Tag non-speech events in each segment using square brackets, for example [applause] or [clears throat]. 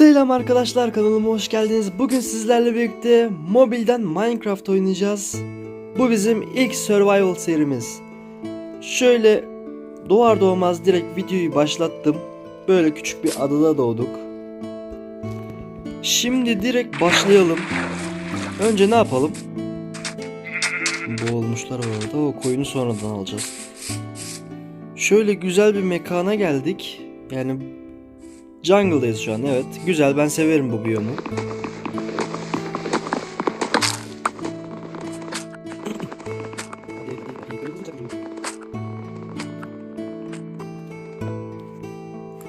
Selam arkadaşlar kanalıma hoş geldiniz. Bugün sizlerle birlikte mobilden Minecraft oynayacağız. Bu bizim ilk survival serimiz. Şöyle doğar doğmaz direkt videoyu başlattım. Böyle küçük bir adada doğduk. Şimdi direkt başlayalım. Önce ne yapalım? Boğulmuşlar orada. O koyunu sonradan alacağız. Şöyle güzel bir mekana geldik. Yani Jungle'dayız şu an evet. Güzel ben severim bu biyomu.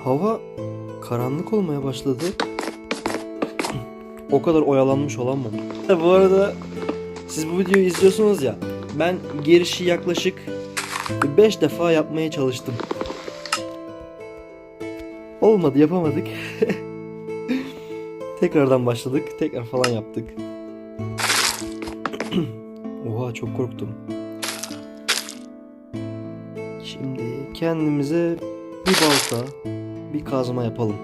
Hava karanlık olmaya başladı. O kadar oyalanmış olamam. Bu arada siz bu videoyu izliyorsunuz ya. Ben girişi yaklaşık 5 defa yapmaya çalıştım. Olmadı yapamadık. [laughs] Tekrardan başladık. Tekrar falan yaptık. [clears throat] Oha çok korktum. Şimdi kendimize bir balta, bir kazma yapalım.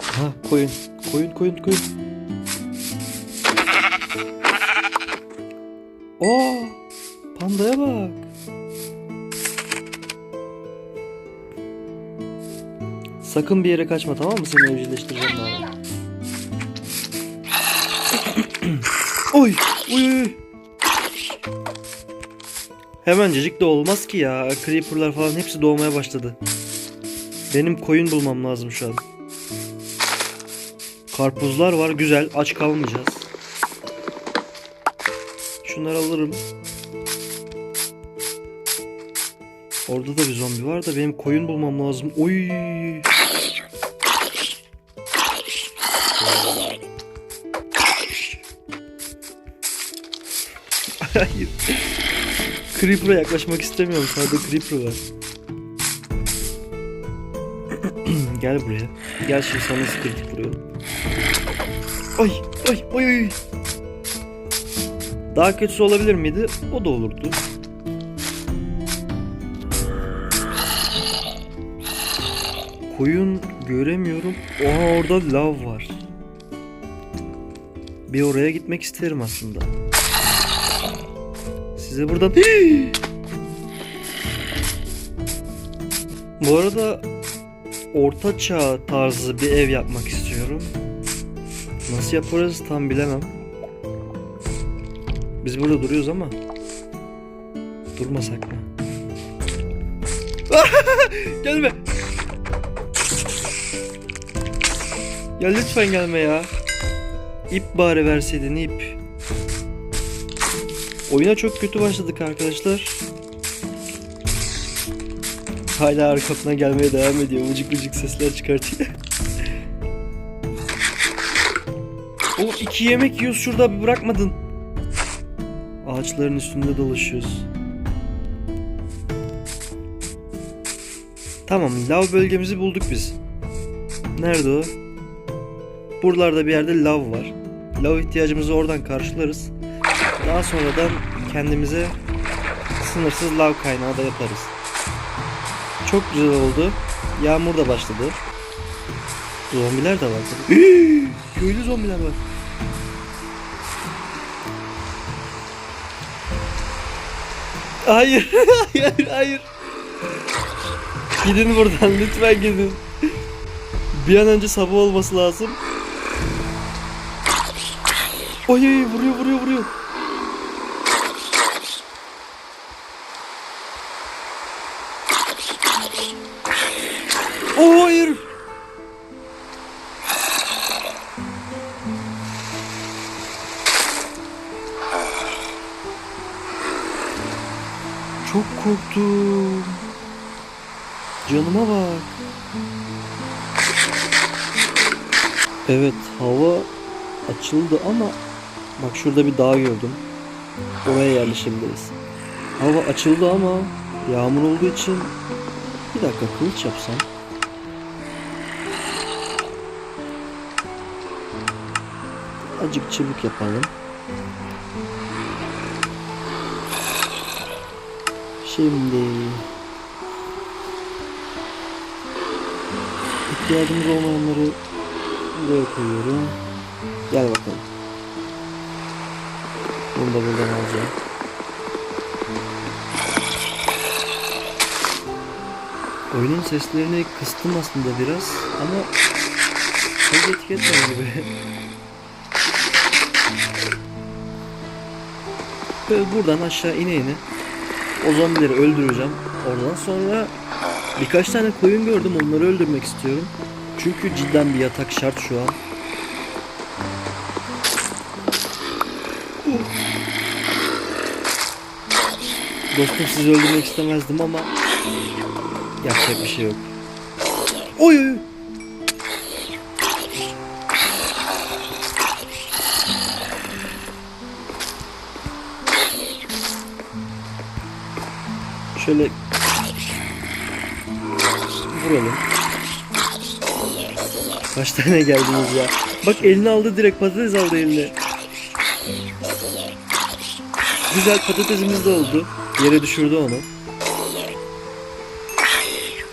Ha koyun, koyun, koyun, koyun. Oo, pandaya bak. Sakın bir yere kaçma tamam mı? Seni evcilleştireceğim daha. [coughs] oy, oy, oy. Hemencecik de olmaz ki ya. Creeper'lar falan hepsi doğmaya başladı. Benim koyun bulmam lazım şu an. Karpuzlar var güzel. Aç kalmayacağız. Şunları alırım. Orada da bir zombi var da benim koyun bulmam lazım. Oy. Hayır. Creeper'a yaklaşmak istemiyorum. Sadece Creeper var. [clears throat] Gel buraya. Gel şimdi sana kritik vuruyorum. Ay ay ay ay. Daha kötüsü olabilir miydi? O da olurdu. Koyun göremiyorum. Oha orada lav var. Bir oraya gitmek isterim aslında. Size buradan... [gasps] Bu arada orta çağ tarzı bir ev yapmak istiyorum. Nasıl yaparız tam bilemem. Biz burada duruyoruz ama durmasak mı? [laughs] Gelme. Ya lütfen gelme ya. İp bari verseydin ip. Oyuna çok kötü başladık arkadaşlar. Hala arkamdan gelmeye devam ediyor. Vıcık vıcık sesler çıkartıyor. [laughs] o iki yemek yiyoruz şurada bir bırakmadın. Ağaçların üstünde dolaşıyoruz. Tamam lav bölgemizi bulduk biz. Nerede o? Buralarda bir yerde lav var. Lav ihtiyacımızı oradan karşılarız. Daha sonradan kendimize sınırsız lav kaynağı da yaparız. Çok güzel oldu. Yağmur da başladı. Zombiler de var. [gasps] Köylü zombiler var. Hayır, [laughs] hayır, hayır. Gidin buradan lütfen gidin. Bir an önce sabah olması lazım. Oy vuruyor vuruyor vuruyor. Oh, hayır. Çok korktum. Canıma bak. Evet hava açıldı ama bak şurada bir dağ gördüm. Oraya yerleşebiliriz. Hava açıldı ama yağmur olduğu için bir dakika kılıç yapsam. Acık çabuk yapalım. Şimdi ihtiyacımız olmayanları buraya koyuyorum. Gel bakalım. Bunu da buradan alacağım. Oyunun seslerini kıstım aslında biraz ama etki etmedi gibi. [laughs] Böyle buradan aşağı ine ine o zombileri öldüreceğim. Oradan sonra birkaç tane koyun gördüm onları öldürmek istiyorum. Çünkü cidden bir yatak şart şu an. Dostum sizi öldürmek istemezdim ama yapacak bir şey yok. Oy oy. Şöyle vuralım. Kaç tane geldiniz ya? Bak elini aldı direkt patates aldı eline. Güzel patatesimiz de oldu. Yere düşürdü onu.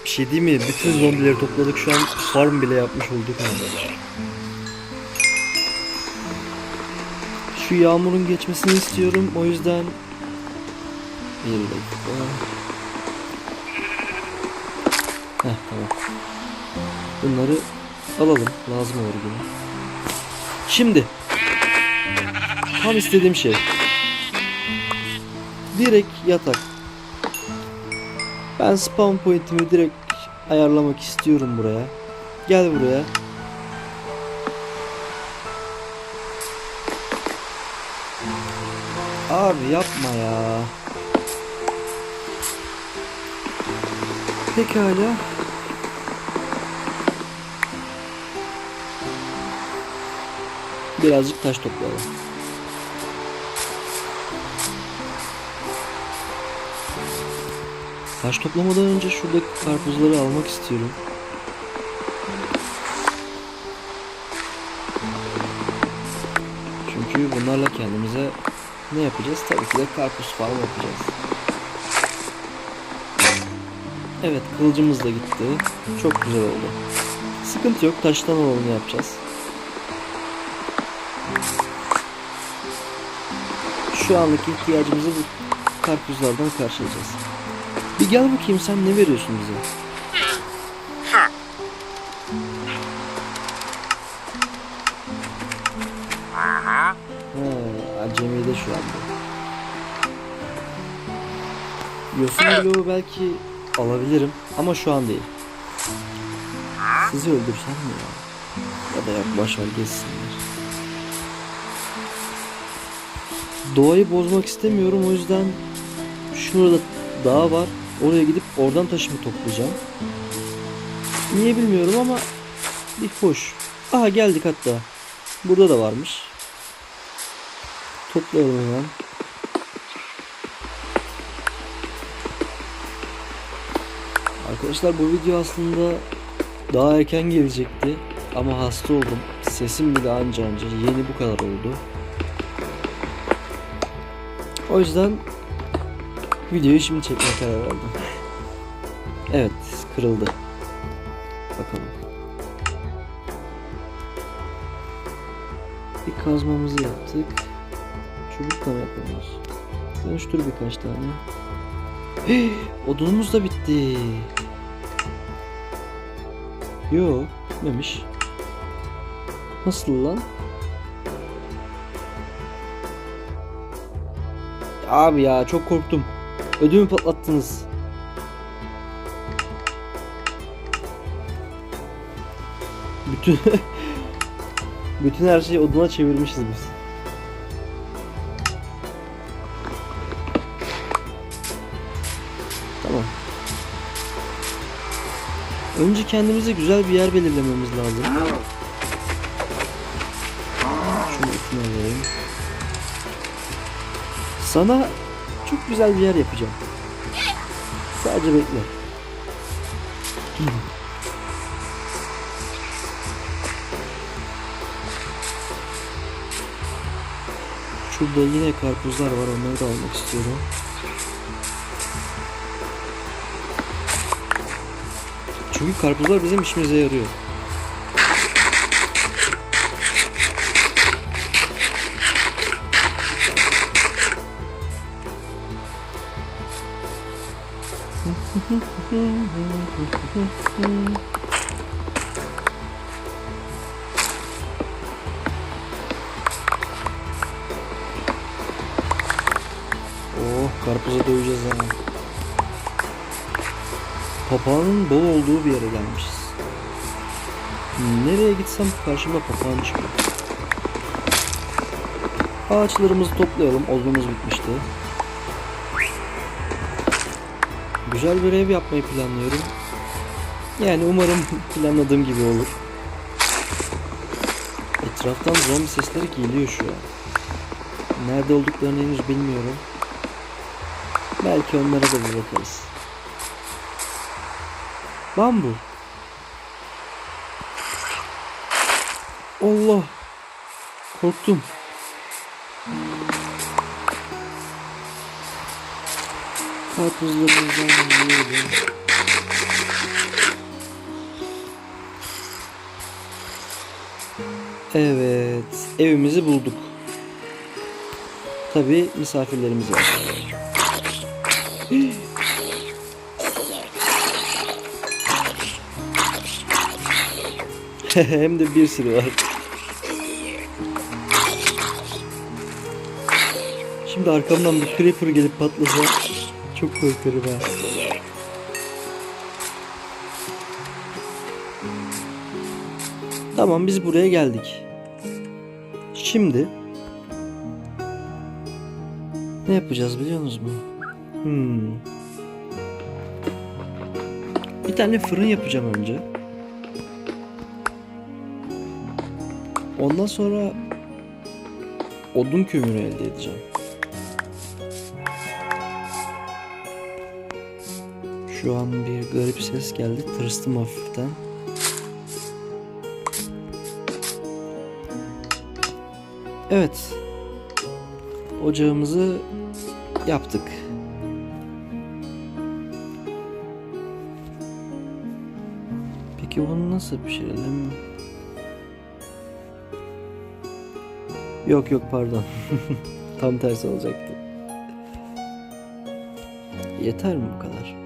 Bir şey değil mi? Bütün zombileri topladık şu an farm bile yapmış olduk. Şu yağmurun geçmesini istiyorum. O yüzden bir dakika. Heh tamam. Bunları alalım. Lazım olur yine. Şimdi. Tam istediğim şey. Direkt yatak. Ben spawn point'imi direkt ayarlamak istiyorum buraya. Gel buraya. Abi yapma ya. Pekala. Birazcık taş toplayalım. Taş toplamadan önce şuradaki karpuzları almak istiyorum. Çünkü bunlarla kendimize ne yapacağız? Tabii ki de karpuz falan yapacağız. Evet kılıcımız da gitti. Çok güzel oldu. Sıkıntı yok taştan olanı yapacağız. Şu anlık ihtiyacımızı bu karpuzlardan karşılayacağız. Bir gel bakayım sen ne veriyorsun bize? Ha, acemi de şu anda. Yosun bloğu belki alabilirim ama şu an değil. Sizi öldürsem mi ya? Ya da boşver geçsinler. Doğayı bozmak istemiyorum o yüzden şurada dağ var. Oraya gidip oradan taşımı toplayacağım. Niye bilmiyorum ama bir hoş. Aha geldik hatta. Burada da varmış. Toplayalım hemen. Arkadaşlar bu video aslında daha erken gelecekti. Ama hasta oldum. Sesim bile anca anca yeni bu kadar oldu. O yüzden videoyu şimdi çekmeye karar verdim. Evet, kırıldı. Bakalım. Bir kazmamızı yaptık. Çubukla mı yapamıyoruz? Dönüştür birkaç tane. Hey, [gasps] odunumuz da bitti. Yo, bitmemiş. Nasıl lan? Abi ya çok korktum. Ödümü patlattınız. Bütün [laughs] bütün her şeyi oduna çevirmişiz biz. Tamam. Önce kendimize güzel bir yer belirlememiz lazım. Şunu üstüne alayım. Sana çok güzel bir yer yapacağım. Sadece bekle. Şurada yine karpuzlar var onları da almak istiyorum. Çünkü karpuzlar bizim işimize yarıyor. Oh karpuza döveceğiz ha. Papağanın bol olduğu bir yere gelmişiz. Nereye gitsem karşıma papağan çıkıyor. Ağaçlarımızı toplayalım. Odunumuz bitmişti. Güzel bir ev yapmayı planlıyorum. Yani umarım planladığım gibi olur. Etraftan zombi sesleri geliyor şu an. Nerede olduklarını henüz bilmiyorum. Belki onlara da bir bakarız. Bambu. Allah. Korktum. Karpuzlarımızdan yiyelim. Evet, evimizi bulduk. Tabii misafirlerimiz var. [laughs] Hem de bir sürü var. Şimdi arkamdan bir creeper gelip patlasa çok korkarım ha. Tamam biz buraya geldik. Şimdi ne yapacağız biliyor musunuz mu? Hmm. Bir tane fırın yapacağım önce. Ondan sonra odun kömürü elde edeceğim. Şu an bir garip ses geldi. Tırstım hafiften. Evet. Ocağımızı yaptık. Peki bunu nasıl pişirelim? Yok yok pardon. [laughs] Tam tersi olacaktı. Yeter mi bu kadar?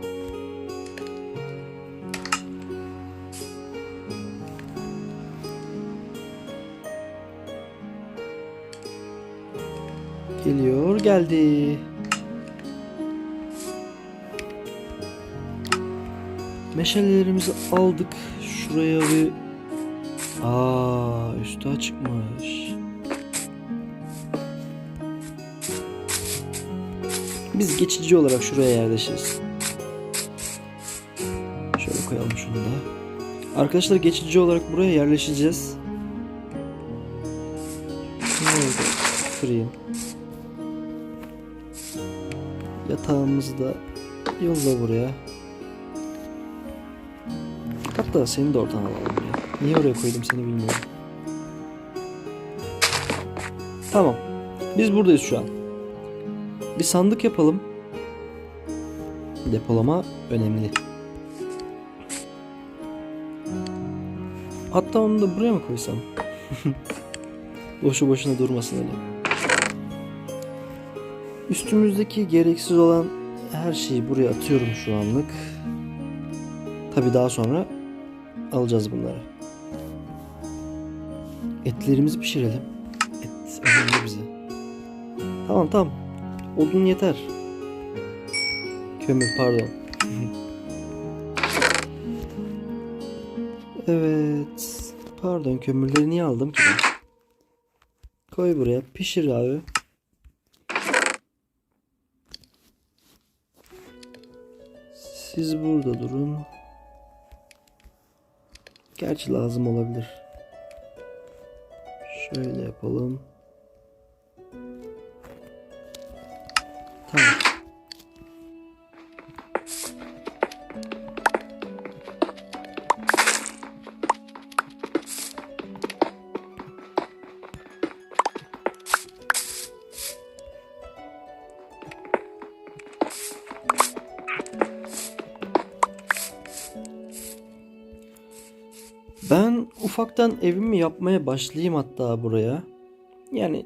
Geldi. Meşalelerimizi aldık. Şuraya bir... Aa, üstü açıkmış. Biz geçici olarak şuraya yerleşiriz. Şöyle koyalım şunu da. Arkadaşlar geçici olarak buraya yerleşeceğiz. Şunu da kırayım. Yatağımızı da yolla buraya. Hatta seni de oradan alalım ya. Niye oraya koydum seni bilmiyorum. Tamam. Biz buradayız şu an. Bir sandık yapalım. Depolama önemli. Hatta onu da buraya mı koysam? [laughs] Boşu boşuna durmasın öyle. Üstümüzdeki gereksiz olan her şeyi buraya atıyorum şu anlık. Tabi daha sonra alacağız bunları. Etlerimizi pişirelim. Et önemli bize. Tamam tamam. Odun yeter. Kömür pardon. evet. Pardon kömürleri niye aldım ki? Koy buraya pişir abi. Siz burada durun. Gerçi lazım olabilir. Şöyle yapalım. Ben ufaktan evimi yapmaya başlayayım hatta buraya. Yani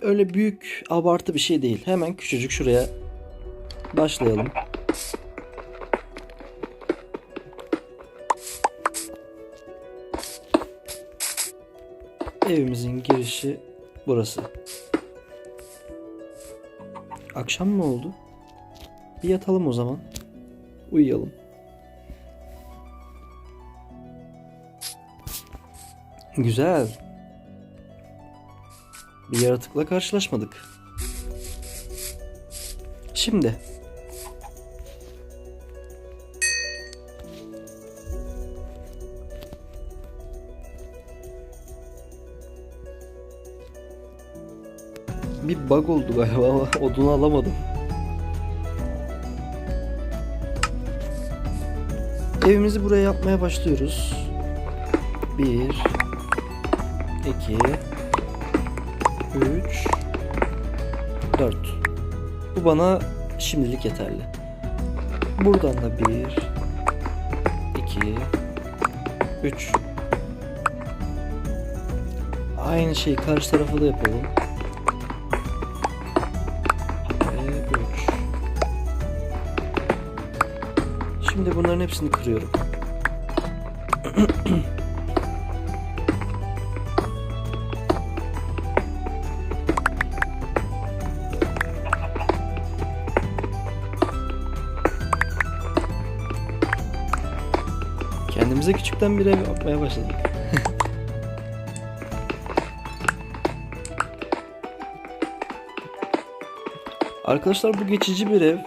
öyle büyük abartı bir şey değil. Hemen küçücük şuraya başlayalım. Evimizin girişi burası. Akşam mı oldu? Bir yatalım o zaman. Uyuyalım. Güzel. Bir yaratıkla karşılaşmadık. Şimdi bir bug oldu galiba ama [laughs] odunu alamadım. Evimizi buraya yapmaya başlıyoruz. 1 2 3 4 Bu bana şimdilik yeterli. Buradan da 1 2 3 Aynı şeyi karşı tarafa da yapalım. Ve 3 Şimdi bunların hepsini kırıyorum. [clears throat] Kendimize küçükten bir ev yapmaya başladık. [laughs] Arkadaşlar bu geçici bir ev.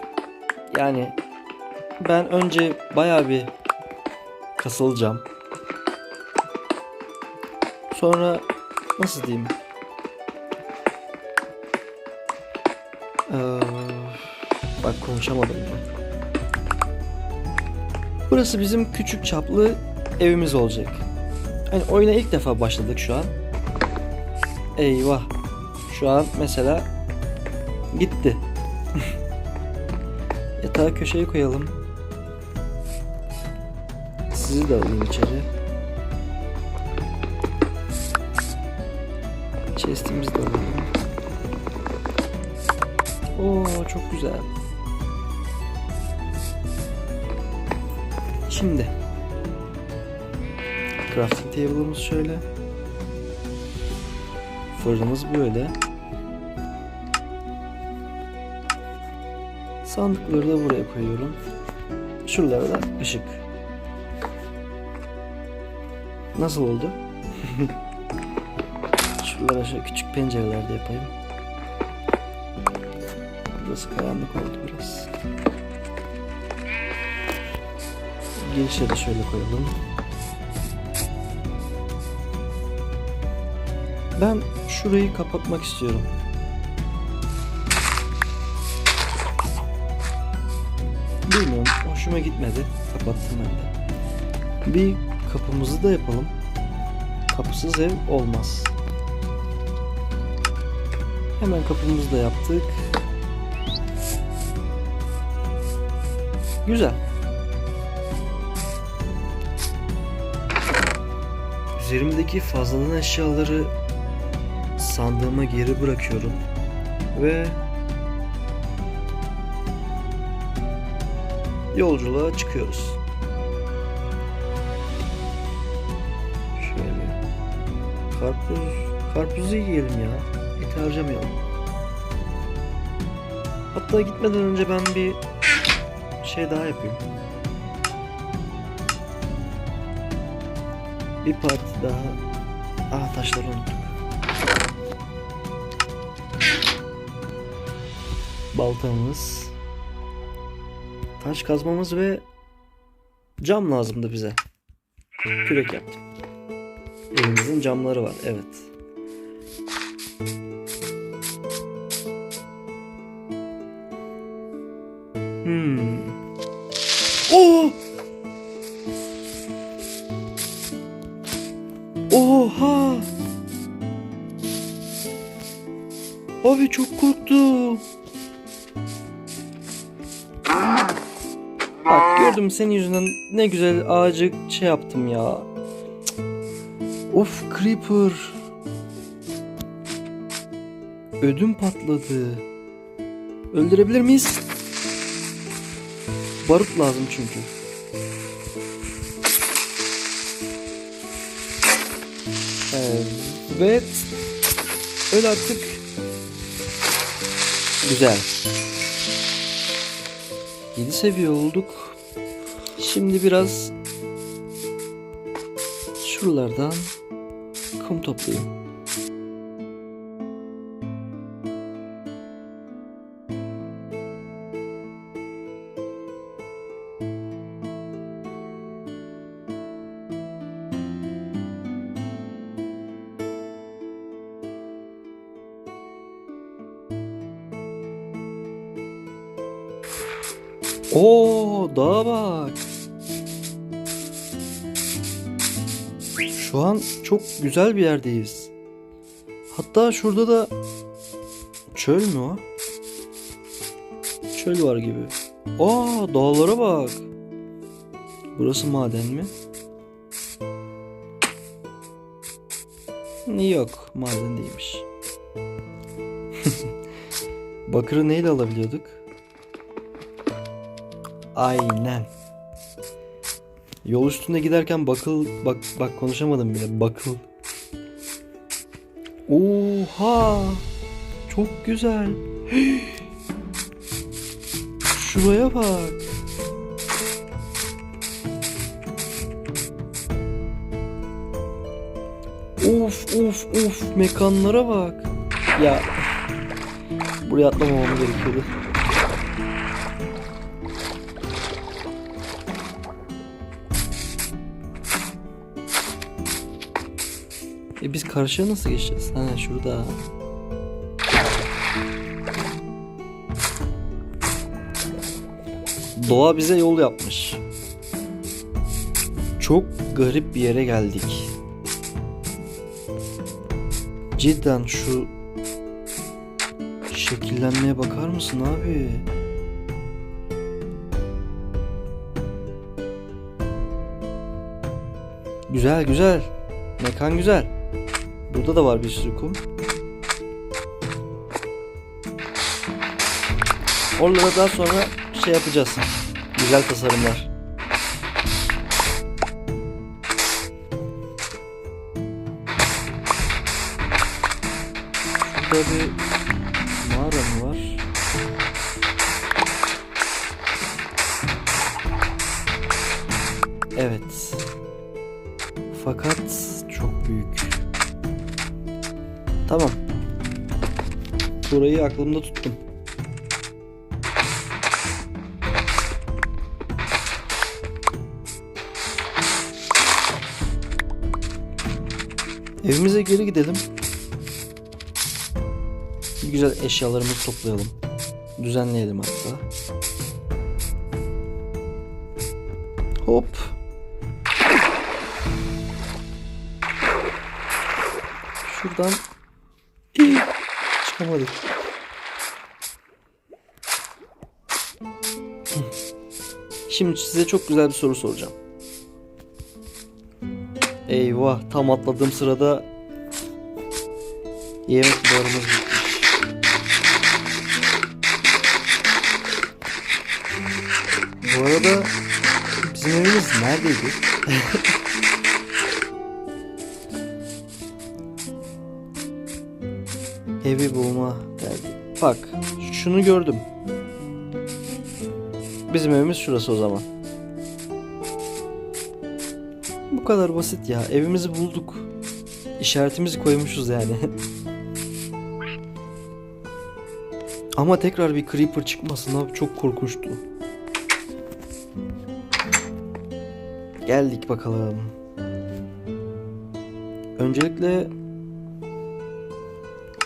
Yani ben önce bayağı bir kasılacağım. Sonra nasıl diyeyim? Ee, bak konuşamadım ya. Burası bizim küçük çaplı evimiz olacak. Hani oyuna ilk defa başladık şu an. Eyvah. Şu an mesela gitti. [laughs] Yatağı köşeye koyalım. Sizi de alayım içeri. Chest'imizi de alalım. Oo çok güzel. Şimdi crafting table'ımız şöyle. Fırınımız böyle. Sandıkları da buraya koyuyorum. Şuralara da ışık. Nasıl oldu? [laughs] Şuralara şöyle küçük pencereler de yapayım. Burası karanlık oldu biraz. Girişe de şöyle koyalım. Ben şurayı kapatmak istiyorum. Bilmiyorum. Hoşuma gitmedi. Kapattım ben de. Bir kapımızı da yapalım. Kapısız ev olmaz. Hemen kapımızı da yaptık. Güzel. Üzerimdeki fazladan eşyaları sandığıma geri bırakıyorum. Ve yolculuğa çıkıyoruz. Şöyle. Karpuz, karpuzu yiyelim ya. Et harcamayalım. Hatta gitmeden önce ben bir şey daha yapayım. Bir parti daha. Ah taşları unuttuk. Baltamız. Taş kazmamız ve cam lazımdı bize. Kürek yaptım. Evimizin camları var. Evet. Hmm. Oo! Oha! Abi çok korktum. Bak gördüm senin yüzünden ne güzel ağacı şey yaptım ya. Of creeper. Ödüm patladı. Öldürebilir miyiz? Barut lazım çünkü. Evet. Öl artık. Güzel. 7 seviye olduk. Şimdi biraz şuralardan kum toplayayım. Çok güzel bir yerdeyiz. Hatta şurada da çöl mü o? Çöl var gibi. Aa, dağlara bak. Burası maden mi? Yok, maden değilmiş. [laughs] Bakırı neyle alabiliyorduk? Aynen. Yol üstünde giderken bakıl bak bak konuşamadım bile. Bakıl. Oha! Çok güzel. [gasps] Şuraya bak. Of of of mekanlara bak. Ya buraya atlamamam gerekiyordu. E biz karşıya nasıl geçeceğiz? Ha şurada. Doğa bize yol yapmış. Çok garip bir yere geldik. Cidden şu şekillenmeye bakar mısın abi? Güzel güzel. Mekan güzel. Burada da var bir sürü kum. Oralara daha sonra şey yapacağız. Güzel tasarımlar. Şurada bir mağara mı var? Evet. Fakat Tamam. Burayı aklımda tuttum. Evimize geri gidelim. Bir güzel eşyalarımızı toplayalım. Düzenleyelim hatta. Hop. Şuradan çıkamadık. Şimdi size çok güzel bir soru soracağım. Eyvah tam atladığım sırada yemek barımız bitmiş. Bu arada bizim evimiz neredeydi? [laughs] Evi bulma derdi. Bak şunu gördüm. Bizim evimiz şurası o zaman. Bu kadar basit ya. Evimizi bulduk. İşaretimizi koymuşuz yani. [laughs] Ama tekrar bir creeper çıkmasın abi çok korkunçtu. Geldik bakalım. Öncelikle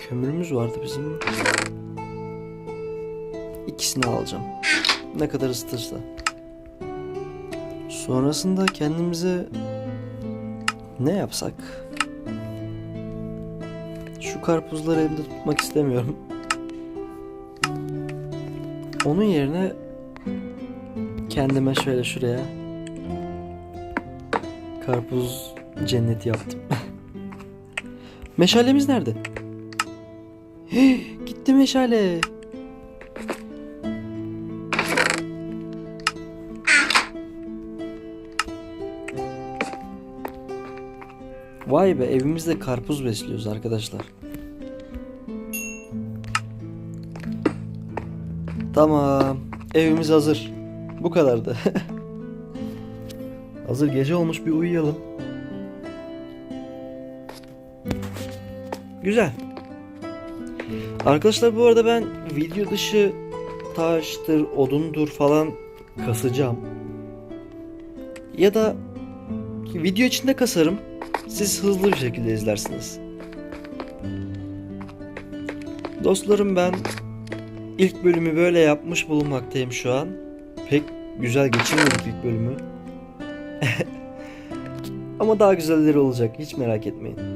kömürümüz vardı bizim. İkisini alacağım. Ne kadar ısıtırsa. Sonrasında kendimize ne yapsak? Şu karpuzları evde tutmak istemiyorum. Onun yerine kendime şöyle şuraya karpuz cenneti yaptım. [laughs] Meşalemiz nerede? Meşale. Vay be evimizde karpuz besliyoruz arkadaşlar. Tamam. Evimiz hazır. Bu kadardı. [laughs] hazır gece olmuş bir uyuyalım. Güzel. Arkadaşlar bu arada ben video dışı taştır, odundur falan kasacağım. Ya da video içinde kasarım. Siz hızlı bir şekilde izlersiniz. Dostlarım ben ilk bölümü böyle yapmış bulunmaktayım şu an. Pek güzel geçirmedik ilk bölümü. [laughs] Ama daha güzelleri olacak hiç merak etmeyin.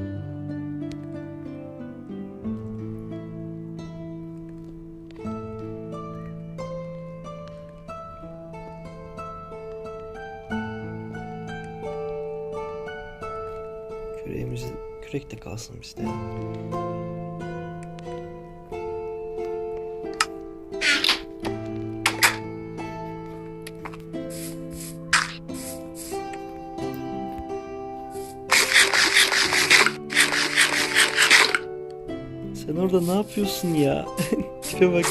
Kalsın bizde. Sen orada ne yapıyorsun ya? [laughs] Tipe bak.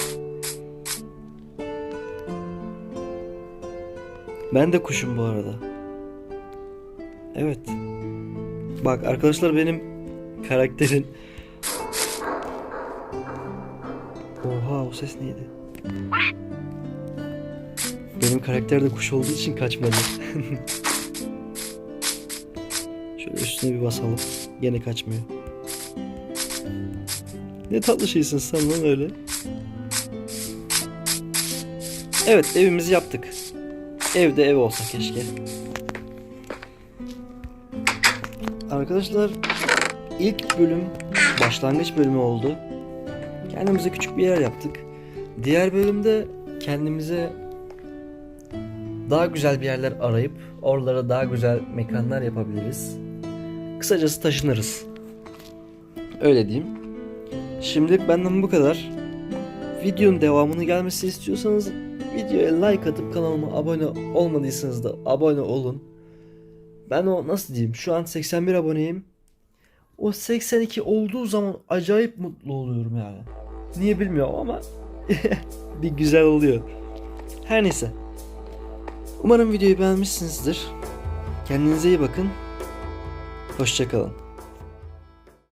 Ben de kuşum bu arada. Evet. Bak arkadaşlar benim karakterin Oha o ses neydi? Benim karakter de kuş olduğu için kaçmadı. [laughs] Şöyle üstüne bir basalım. Gene kaçmıyor. Ne tatlı şeysin sen lan öyle. Evet evimizi yaptık. Evde ev olsa keşke. Arkadaşlar ilk bölüm başlangıç bölümü oldu. Kendimize küçük bir yer yaptık. Diğer bölümde kendimize daha güzel bir yerler arayıp oralara daha güzel mekanlar yapabiliriz. Kısacası taşınırız. Öyle diyeyim. Şimdilik benden bu kadar. Videonun devamını gelmesi istiyorsanız videoya like atıp kanalıma abone olmadıysanız da abone olun. Ben o nasıl diyeyim şu an 81 aboneyim. O 82 olduğu zaman acayip mutlu oluyorum yani. Niye bilmiyorum ama [laughs] bir güzel oluyor. Her neyse. Umarım videoyu beğenmişsinizdir. Kendinize iyi bakın. Hoşçakalın.